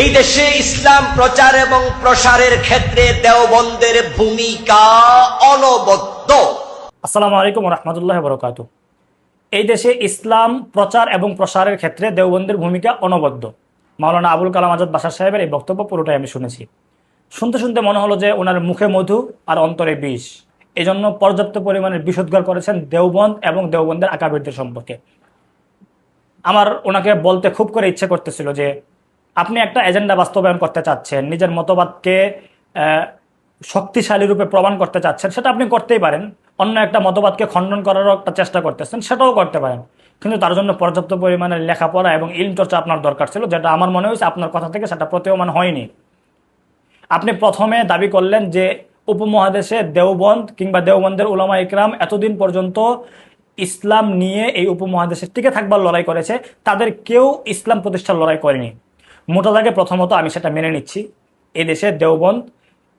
এই দেশে ইসলাম প্রচার এবং প্রসারের ক্ষেত্রে দেওবন্দের ভূমিকা অনবদ্য। আসসালামু আলাইকুম রহমতুল্লাহ বরকাত এই দেশে ইসলাম প্রচার এবং প্রসারের ক্ষেত্রে দেওবন্দের ভূমিকা অনবদ্য। মাওলানা আবুল কালাম আজাদ বাসার সাহেবের এই বক্তব্য পুরোটাই আমি শুনেছি। শুনতে শুনতে মনে হলো যে ওনার মুখে মধু আর অন্তরে বিষ। এজন্য পর্যাপ্ত পরিমাণে বিষোদ্গার করেছেন দেওবন্দ এবং দেওবন্দের আকাবিরদের সম্পর্কে। আমার ওনাকে বলতে খুব করে ইচ্ছে করতেছিল যে আপনি একটা এজেন্ডা বাস্তবায়ন করতে চাচ্ছেন, নিজের মতবাদকে শক্তিশালী রূপে প্রমাণ করতে চাচ্ছেন, সেটা আপনি করতেই পারেন। অন্য একটা মতবাদকে খণ্ডন করারও একটা চেষ্টা করতেছেন, সেটাও করতে পারেন। কিন্তু তার জন্য পর্যাপ্ত পরিমাণে লেখাপড়া এবং ইলম চর্চা আপনার দরকার ছিল, যেটা আমার মনে হয়েছে আপনার কথা থেকে সেটা প্রতীয়মান হয়নি। আপনি প্রথমে দাবি করলেন যে উপমহাদেশে দেওবন্দ কিংবা দেওবন্দের উলামা ইকরাম এতদিন পর্যন্ত ইসলাম নিয়ে এই উপমহাদেশের টিকে থাকবার লড়াই করেছে, তাদের কেউ ইসলাম প্রতিষ্ঠার লড়াই করেনি। মোটা দাগে প্রথমত আমি সেটা মেনে নিচ্ছি। এই দেশে দেওবন্দ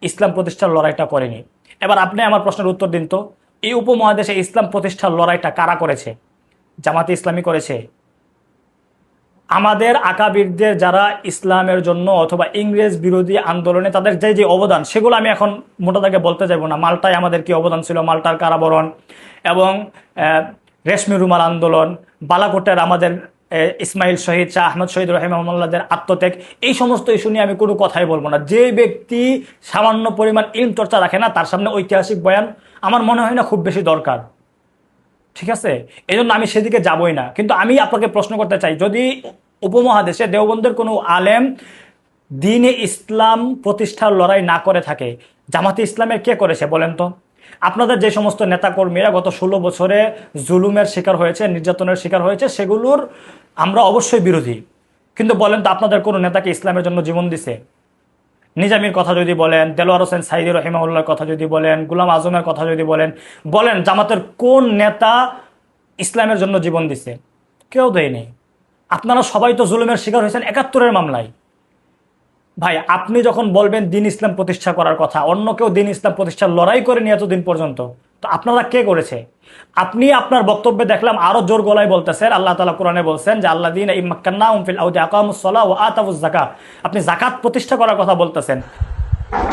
ইসলাম প্রতিষ্ঠার লড়াইটা করেনি। এবার আপনি আমার প্রশ্নের উত্তর দিন তো। এই উপমহাদেশে ইসলাম প্রতিষ্ঠার লড়াইটা কারা করেছে? জামাতে ইসলামী করেছে। আমাদের আকাবিরদের যারা ইসলামের জন্য অথবা ইংরেজ বিরোধী আন্দোলনে তাদের যে যে অবদান, সেগুলো আমি এখন মোটা দাগে বলতে যাব না। মাল্টায় আমাদের কি অবদান ছিল? মাল্টার কারাবরণ এবং রেশমি রুমাল আন্দোলন, বালাকোটের আমাদের ইসমাইল শহীদ, শাহ আহমদ শহীদ রহিমাহুল্লাদের আত্মত্যাগ, এই সমস্ত ইস্যু নিয়ে আমি কোনো কথাই বলব না। যে ব্যক্তি সামান্য পরিমাণ ইলম চর্চা রাখে না, তার সামনে ঐতিহাসিক বয়ান আমার মনে হয় না খুব বেশি দরকার। ঠিক আছে? এই আমি সেদিকে যাবই না। কিন্তু আমি আপনাকে প্রশ্ন করতে চাই, যদি উপমহাদেশে দেওবন্দের কোনো আলেম দিনে ইসলাম প্রতিষ্ঠার লড়াই না করে থাকে, জামাতে ইসলামের কে করেছে বলেন তো? আপনাদের যে সমস্ত নেতাকর্মীরা গত ষোলো বছরে জুলুমের শিকার হয়েছে, নির্যাতনের শিকার হয়েছে, সেগুলোর আমরা অবশ্যই বিরোধী। কিন্তু বলেন তো আপনাদের কোনো নেতাকে ইসলামের জন্য জীবন দিছে? নিজামির কথা যদি বলেন, দেলোয়ার হোসেন সাইদি রহিমাউল্লাহর কথা যদি বলেন, গুলাম আজমের কথা যদি বলেন বলেন জামাতের কোন নেতা ইসলামের জন্য জীবন দিছে? কেউ দেয়নি আপনারা সবাই তো জুলুমের শিকার হয়েছেন একাত্তরের মামলায়। ভাই, আপনি যখন বলবেন দিন ইসলাম প্রতিষ্ঠা করার কথা, অন্য কেউ দিন ইসলাম প্রতিষ্ঠার লড়াই করেনি এতদিন পর্যন্ত। তো আপনারা কে করেছে? আপনি আপনার বক্তব্যে দেখলাম আরও জোর গলায় বলতেছেন আল্লাহ তালা কোরআনে বলছেন যে আল্লাহ দিন ইমাক্কান্না উমফিল ও আতাবুজ জাকা আপনি জাকাত প্রতিষ্ঠা করার কথা বলতেছেন।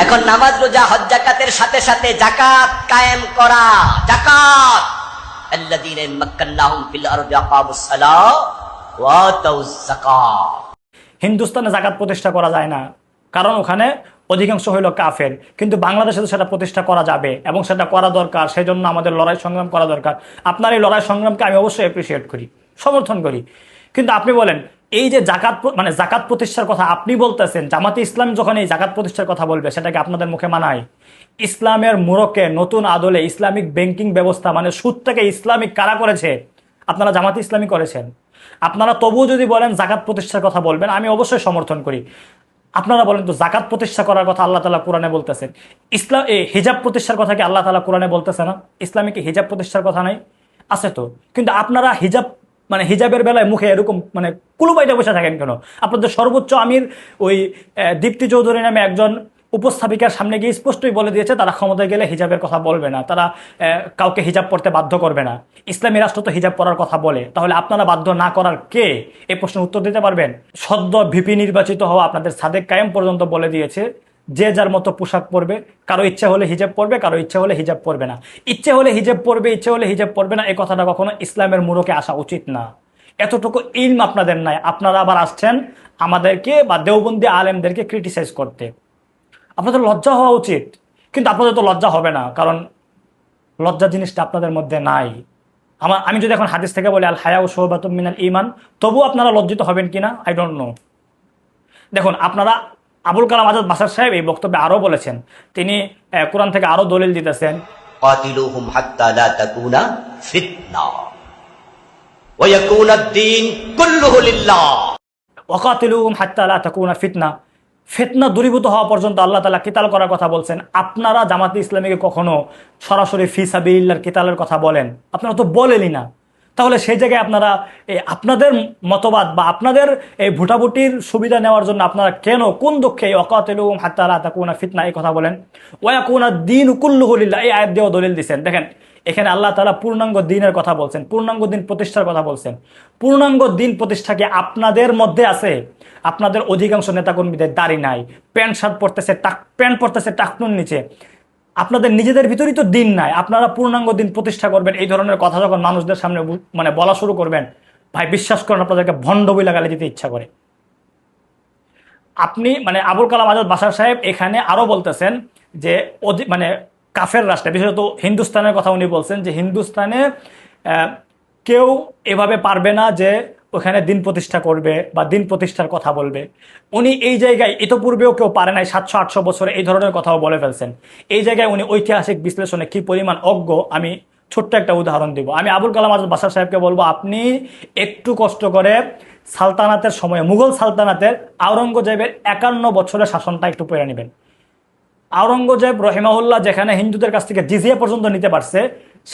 এখন নামাজ রোজা হজ জাকাতের সাথে সাথে জাকাত কায়েম করা। জাকাত হিন্দুস্তানে জাকাত প্রতিষ্ঠা করা যায় না। কারণ ওখানে অধিকাংশ হইল কাফের। কিন্তু বাংলাদেশে তো সেটা প্রতিষ্ঠা করা যাবে এবং সেটা করা দরকার সেই জন্য আমাদের লড়াই সংগ্রাম করা দরকার। আপনার এই লড়াই সংগ্রামকে আমি অবশ্যই অ্যাপ্রিসিয়েট করি, সমর্থন করি। কিন্তু আপনি বলেন, এই যে জাকাত মানে জাকাত প্রতিষ্ঠার কথা আপনি বলতেছেন, জামাতে ইসলাম যখন এই জাকাত প্রতিষ্ঠার কথা বলবে সেটাকে আপনাদের মুখে মানায়? ইসলামের মোড়কে নতুন আদলে ইসলামিক ব্যাংকিং ব্যবস্থা মানে সুদটাকে ইসলামিক কারা করেছে? আপনারা জামাতে ইসলামী করেছেন। আপনারা তবুও যদি বলেন জাকাত প্রতিষ্ঠার কথা বলবেন, আমি অবশ্যই সমর্থন করি। আপনারা বলেন তো জাকাত প্রতিষ্ঠা করার কথা আল্লাহ তালা কোরআনে বলতেছেন। ইসলাম এই হেজাব প্রতিষ্ঠার কথা কি আল্লাহ তালা কোরআনে বলতেছে না? ইসলামে কি হিজাব প্রতিষ্ঠার কথা নাই? আছে তো। কিন্তু আপনারা হিজাব মানে হিজাবের বেলায় মুখে এরকম মানে কুলুবাইটা বসে থাকেন কেন? আপনাদের সর্বোচ্চ আমির ওই দীপ্তি চৌধুরী নামে একজন উপস্থাপিকার সামনে গিয়ে স্পষ্টই বলে দিয়েছে, তারা ক্ষমতায় গেলে হিজাবের কথা বলবে না, তারা কাউকে হিজাব পড়তে বাধ্য করবে না। ইসলামী রাষ্ট্র তো হিজাব পড়ার কথা বলে, তাহলে আপনারা বাধ্য না করার কে? এই প্রশ্নের উত্তর দিতে পারবেন? সদ্য ভিপি নির্বাচিত হওয়া আপনাদের সাদেক কায়েম পর্যন্ত বলে দিয়েছে, যে যার মতো পোশাক পরবে, কারও ইচ্ছে হলে হিজাব পরবে, কারও ইচ্ছা হলে হিজাব পরবে না। ইচ্ছে হলে হিজাব পরবে, ইচ্ছে হলে হিজাব পরবে না এই কথাটা কখনো ইসলামের মুরকে আসা উচিত না। এতটুকু ইলম আপনাদের নাই, আপনারা আবার আসছেন আমাদেরকে বা দেওবন্দি আলেমদেরকে ক্রিটিসাইজ করতে। আপনাদের লজ্জা হওয়া উচিত। কিন্তু আপনাদের তো লজ্জা হবে না কারণ লজ্জা জিনিসটা আপনাদের মধ্যে নাই। আমার আমি যদি এখন হাদিস থেকে বলি আল হায়া ও সোহবাত মিনাল ইমান তবু আপনারা লজ্জিত হবেন কি না আই ডোন্ট নো দেখুন আপনারা আবুল কালাম আজাদ বাসার সাহেব এই বক্তব্যে আরও বলেছেন। তিনি কোরআন থেকে আরও দলিল দিতেছেন। ফিতনা। ফিতনা দূরীভূত হওয়া পর্যন্ত আল্লাহ তালা কিতাল করার কথা বলছেন। আপনারা জামাতে ইসলামীকে কখনো সরাসরি ফি সাবিল্লার কিতালের কথা বলেন? আপনারা তো বলেনই না। তাহলে সেই জায়গায় আপনারা আপনাদের মতবাদ বা আপনাদের এই ভোটাভুটির সুবিধা নেওয়ার জন্য আপনারা কেন কোন দুঃখে এই অকাতিলুম হাত্তা লা তাকুনা ফিতনা এই কথা বলেন? ওয়া কুনা দিন কুল্লুহুলিল্লাহ এই আয়াত দিয়েও দলিল দিচ্ছেন দেখেন এখানে আল্লাহ তালা পূর্ণাঙ্গ দিনের কথা বলছেন, পূর্ণাঙ্গ দিন প্রতিষ্ঠার কথা বলছেন। পূর্ণাঙ্গ দিন প্রতিষ্ঠা কি আপনাদের মধ্যে আছে, আপনাদের অধিকাংশ নেতাকর্মীদের দাড়ি নাই, প্যান্ট শার্ট পরতেছে, টাক, প্যান্ট পরতেছে টাকনুর নিচে। আপনাদের নিজেদের ভিতরেই তো দিন নাই। আপনারা পূর্ণাঙ্গ দিন প্রতিষ্ঠা করবেন, এই ধরনের কথা যখন মানুষদের সামনে মানে বলা শুরু করবেন, ভাই বিশ্বাস করেন আপনাদেরকে ভণ্ড বই লাগালে যেতে ইচ্ছা করে। আপনি মানে আবুল কালাম আজাদ বাসার সাহেব এখানে আরও বলতেছেন যে মানে কাফের রাষ্ট্রে, বিশেষত হিন্দুস্তানের কথা উনি বলছেন যে হিন্দুস্তানে কেউ এভাবে পারবে না যে ওখানে দিন প্রতিষ্ঠা করবে বা দিন প্রতিষ্ঠার কথা বলবে। উনি এই জায়গায় ইতপূর্বেও কেউ পারে নাই, সাতশো, আটশো বছরে এই ধরনের কথাও বলে ফেলছেন। এই জায়গায় উনি ঐতিহাসিক বিশ্লেষণে কি পরিমাণ অজ্ঞ, আমি ছোট্ট একটা উদাহরণ দিব। আমি আবুল কালাম আজাদ বাসার সাহেবকে বলব, আপনি একটু কষ্ট করে সালতানাতের সময়ে, মুঘল সালতানাতের আওরঙ্গজেবের একান্ন বছরের শাসনটা একটু পড়ে নেবেন। আওরঙ্গজেব রহিমাউল্লাহ যেখানে হিন্দুদের কাছ থেকে জিজিয়া পর্যন্ত নিতে পারছে,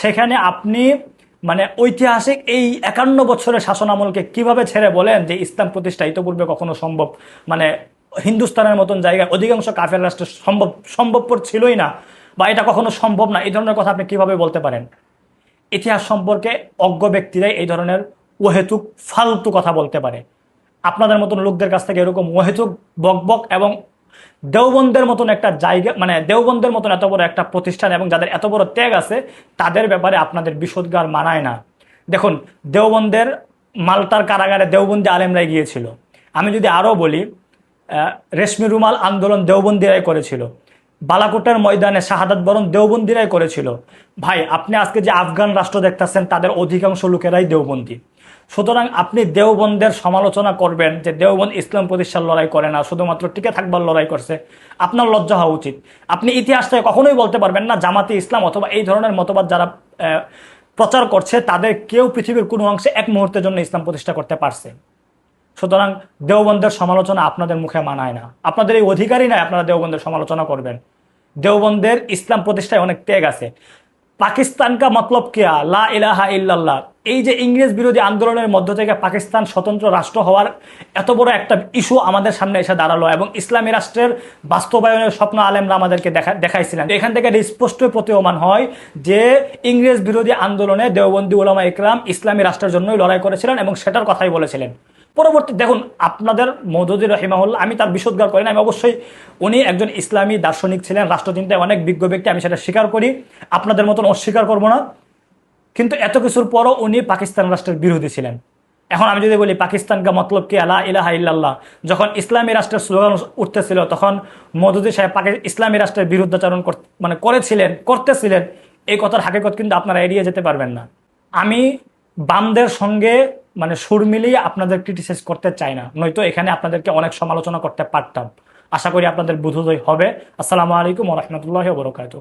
সেখানে আপনি মানে ঐতিহাসিক এই একান্ন বছরের শাসন আমলকে কীভাবে ছেড়ে বলেন যে ইসলাম প্রতিষ্ঠা ইতপূর্বে কখনো সম্ভব মানে হিন্দুস্তানের মতন জায়গায় অধিকাংশ কাফের রাষ্ট্র সম্ভব, সম্ভবপর ছিলই না, বা এটা কখনো সম্ভব না, এই ধরনের কথা আপনি কীভাবে বলতে পারেন? ইতিহাস সম্পর্কে অজ্ঞ ব্যক্তিরাই এই ধরনের ওহেতুক, ফালতু কথা বলতে পারে। আপনাদের মতন লোকদের কাছ থেকে এরকম ওহেতুক, বকবক এবং দেওবন্দের মতন একটা জায়গা মানে দেওবন্দের মতন এত বড় একটা প্রতিষ্ঠান এবং যাদের এত বড় ত্যাগ আছে, তাদের ব্যাপারে আপনাদের বিশোদ্গার মানায় না। দেখুন, দেওবন্দের, মালতার কারাগারে দেওবন্দি আলেমরাই গিয়েছিল। আমি যদি আরও বলি রেশমি রুমাল আন্দোলন দেওবন্দিরাই করেছিল। বালাকোটের ময়দানে শাহাদাত বরণ দেওবন্দিরাই করেছিল। ভাই, আপনি আজকে যে আফগান রাষ্ট্র দেখতেছেন, তাদের অধিকাংশ লোকেরাই দেওবন্দি। সুতরাং আপনি দেওবন্দের সমালোচনা করবেন যে দেওবন্দ ইসলাম প্রতিষ্ঠার লড়াই করে না, শুধুমাত্র টিকে থাকবার লড়াই করছে। আপনার লজ্জা হওয়া উচিত। আপনি ইতিহাস থেকে কখনোই বলতে পারবেন না জামাতি ইসলাম অথবা এই ধরনের মতবাদ যারা প্রচার করছে, তাদের কেউ পৃথিবীর কোনো অংশে এক মুহূর্তের জন্য ইসলাম প্রতিষ্ঠা করতে পারছে। সুতরাং দেওবন্দের সমালোচনা আপনাদের মুখে মানায় না। আপনাদের এই অধিকারই নাই আপনারা দেওবন্দের সমালোচনা করবেন। দেওবন্দের ইসলাম প্রতিষ্ঠায় অনেক ত্যাগ আছে। পাকিস্তান কা মতলব কিয়া লা ইলাহা ইল্লাল্লাহ। এই যে ইংরেজ বিরোধী আন্দোলনের মধ্য থেকে পাকিস্তান স্বতন্ত্র রাষ্ট্র হওয়ার এত বড় একটা ইস্যু আমাদের সামনে এসে দাঁড়াল এবং ইসলামী রাষ্ট্রের বাস্তবায়নের স্বপ্ন আলেমরা আমাদেরকে দেখা দেখাইছিলেন। এখান থেকে স্পষ্ট প্রতীয়মান হয় যে ইংরেজ বিরোধী আন্দোলনে দেওবন্দি ওলামা ইকরাম ইসলামী রাষ্ট্রের জন্যই লড়াই করেছিলেন এবং সেটার কথাই বলেছিলেন। পরবর্তী দেখুন, আপনাদের মৌদুদি রহিমাহুল্লাহ, আমি তার বিশোদ্গার করি না, আমি অবশ্যই উনি একজন ইসলামী দার্শনিক ছিলেন, রাষ্ট্রচিন্তায় অনেক বিজ্ঞ ব্যক্তি, আমি সেটা স্বীকার করি। আপনাদের মতন অস্বীকার করব না। কিন্তু এত কিছুর পরও উনি পাকিস্তান রাষ্ট্রের বিরোধী ছিলেন। এখন আমি যদি বলি, পাকিস্তানকে মতলব কি আলা ইলাহা ইল্লাল্লাহ? যখন ইসলামী রাষ্ট্রের স্লোগান উঠতেছিল, তখন মদুদি সাহেব ইসলামী রাষ্ট্রের বিরুদ্ধাচরণ মানে করেছিলেন, করতেছিলেন। এই কথার হাকিকত কিন্তু আপনারা এড়িয়ে যেতে পারবেন না। আমি বামদের সঙ্গে মানে সুর মিলিয়ে আপনাদের ক্রিটিসাইজ করতে চাই না। নয়তো এখানে আপনাদেরকে অনেক সমালোচনা করতে পারতাম। আশা করি আপনাদের বোধোদয় হবে। আসসালামু আলাইকুম রহমতুল্লাহ বরকাত